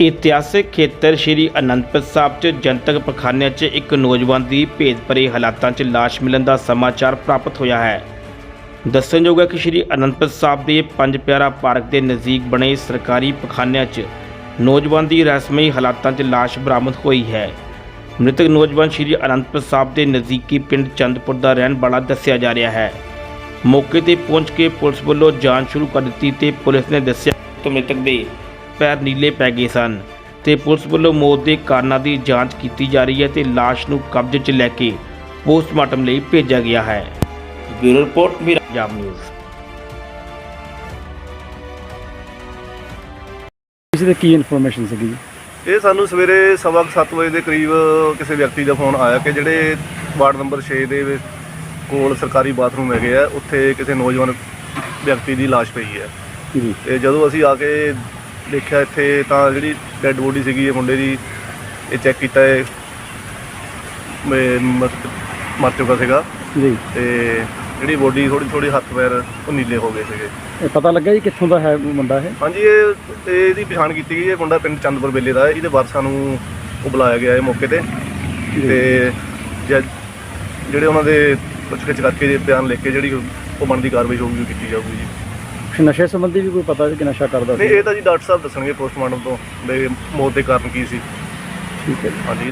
ਇਤਿਹਾਸਕ ਖੇਤਰ ਸ਼੍ਰੀ ਅਨੰਦਪੁਰ ਸਾਹਿਬ 'ਚ ਜਨਤਕ ਪਖਾਨਿਆਂ 'ਚ ਇੱਕ ਨੌਜਵਾਨ ਦੀ ਭੇਦਭਰੇ ਹਾਲਾਤਾਂ 'ਚ ਲਾਸ਼ ਮਿਲਣ ਦਾ ਸਮਾਚਾਰ ਪ੍ਰਾਪਤ ਹੋਇਆ ਹੈ। ਦੱਸਣਯੋਗ ਹੈ ਕਿ ਸ਼੍ਰੀ ਅਨੰਦਪੁਰ ਸਾਹਿਬ ਦੇ ਪੰਜ ਪਿਆਰਾ ਪਾਰਕ ਦੇ ਨਜ਼ਦੀਕ ਬਣੇ ਸਰਕਾਰੀ ਪਖਾਨਿਆਂ 'ਚ ਨੌਜਵਾਨ ਦੀ ਰਹੱਸਮਈ ਹਾਲਾਤਾਂ 'ਚ ਲਾਸ਼ ਬਰਾਮਦ ਹੋਈ ਹੈ। ਮ੍ਰਿਤਕ ਨੌਜਵਾਨ ਸ਼੍ਰੀ ਅਨੰਦਪੁਰ ਸਾਹਿਬ ਦੇ ਨਜ਼ਦੀਕੀ ਪਿੰਡ ਚੰਦਪੁਰ ਦਾ ਰਹਿਣ ਵਾਲਾ ਦੱਸਿਆ ਜਾ ਰਿਹਾ ਹੈ। ਮੌਕੇ ਤੇ ਪਹੁੰਚ ਕੇ ਪੁਲਿਸ ਵੱਲੋਂ ਜਾਂਚ ਸ਼ੁਰੂ ਕਰ ਦਿੱਤੀ ਤੇ ਪੁਲਿਸ ਨੇ ਦੱਸਿਆ ਕਿ ਮ੍ਰਿਤਕ ਦੇ ਪੈਰ ਨੀਲੇ ਪੈ ਗਏ ਸਨ ਤੇ ਪੁਲਿਸ ਵੱਲੋਂ ਮੌਤ ਦੇ ਕਾਰਨਾਂ ਦੀ ਜਾਂਚ ਕੀਤੀ ਜਾ ਰਹੀ ਹੈ ਤੇ ਲਾਸ਼ ਨੂੰ ਕਬਜ਼ੇ 'ਚ ਲੈ ਕੇ ਪੋਸਟਮਾਰਟਮ ਲਈ ਭੇਜਿਆ ਗਿਆ ਹੈ। ਬਿਊਰੋ ਰਿਪੋਰਟ ਮੇਰਾ ਪੰਜਾਬ ਨਿਊਜ਼। ਕਿਸੇ ਦੀ ਕੀ ਇਨਫੋਰਮੇਸ਼ਨ ਸੀਗੀ? ਜੀ ਇਹ ਸਾਨੂੰ ਸਵੇਰੇ ਸਵਾ ਕੁ ਸੱਤ ਵਜੇ ਦੇ ਕਰੀਬ ਕਿਸੇ ਵਿਅਕਤੀ ਦਾ ਫੋਨ ਆਇਆ ਕਿ ਜਿਹੜੇ ਵਾਰਡ ਨੰਬਰ 6 ਦੇ ਵਿੱਚ ਕੋਲ ਸਰਕਾਰੀ ਬਾਥਰੂਮ ਹੈਗੇ ਆ ਉੱਥੇ ਕਿਸੇ ਨੌਜਵਾਨ ਵਿਅਕਤੀ ਦੀ ਲਾਸ਼ ਪਈ ਹੈ। ਜੀ। ਤੇ ਜਦੋਂ ਅਸੀਂ ਆ ਕੇ ਦੇਖਿਆ ਇੱਥੇ ਤਾਂ ਜਿਹੜੀ ਡੈੱਡ ਬੋਡੀ ਸੀਗੀ ਇਹ ਮੁੰਡੇ ਦੀ ਇਹ ਚੈੱਕ ਕੀਤਾ ਇਹ ਮ- ਮਰ ਚੁੱਕਾ ਸੀਗਾ। ਜੀ। ਤੇ ਜਿਹੜੀ ਬੋਡੀ ਥੋੜੀ ਥੋੜੀ ਹੱਥ ਪੈਰ ਉਹ ਨੀਲੇ ਹੋ ਗਏ ਸੀਗੇ। ਇਹ ਪਤਾ ਲੱਗਾ ਜੀ ਕਿੱਥੋਂ ਦਾ ਹੈ ਮੁੰਡਾ ਇਹ? ਹਾਂਜੀ ਇਹ ਇਹ- ਇਹਦੀ ਪਛਾਣ ਕੀਤੀ ਗਈ ਇਹ ਮੁੰਡਾ ਪਿੰਡ ਚੰਦਪੁਰ ਵੇਲੇ ਦਾ ਹੈ। ਇਹਦੇ ਵਾਰਸਾਂ ਨੂੰ ਉਹ ਬੁਲਾਇਆ ਗਿਆ ਹੈ ਮੌਕੇ ਤੇ। ਤੇ ਜਿਹੜੇ ਉਹਨਾਂ ਦੇ ਪੁੱਛਗਿੱਛ ਕਰਕੇ ਜੇ ਬਿਆਨ ਲਿਖ ਕੇ ਜਿਹੜੀ ਉਹ ਬਣਦੀ ਕਾਰਵਾਈ ਹੋਊਗੀ ਉਹ ਕੀਤੀ ਜਾਊਗੀ ਜੀ। ਨਸ਼ੇ ਸੰਬੰਧੀ ਵੀ ਕੋਈ ਪਤਾ ਸੀ ਕਿ ਨਸ਼ਾ ਕਰਦਾ ਨਹੀਂ ਸੀ? ਇਹ ਤਾਂ ਜੀ ਡਾਕਟਰ ਸਾਹਿਬ ਦੱਸਣਗੇ ਪੋਸਟਮਾਰਟਮ ਤੋਂ ਵੀ ਮੌਤ ਦੇ ਕਾਰਨ ਕੀ ਸੀ। ਠੀਕ ਹੈ ਜੀ। ਹਾਂਜੀ।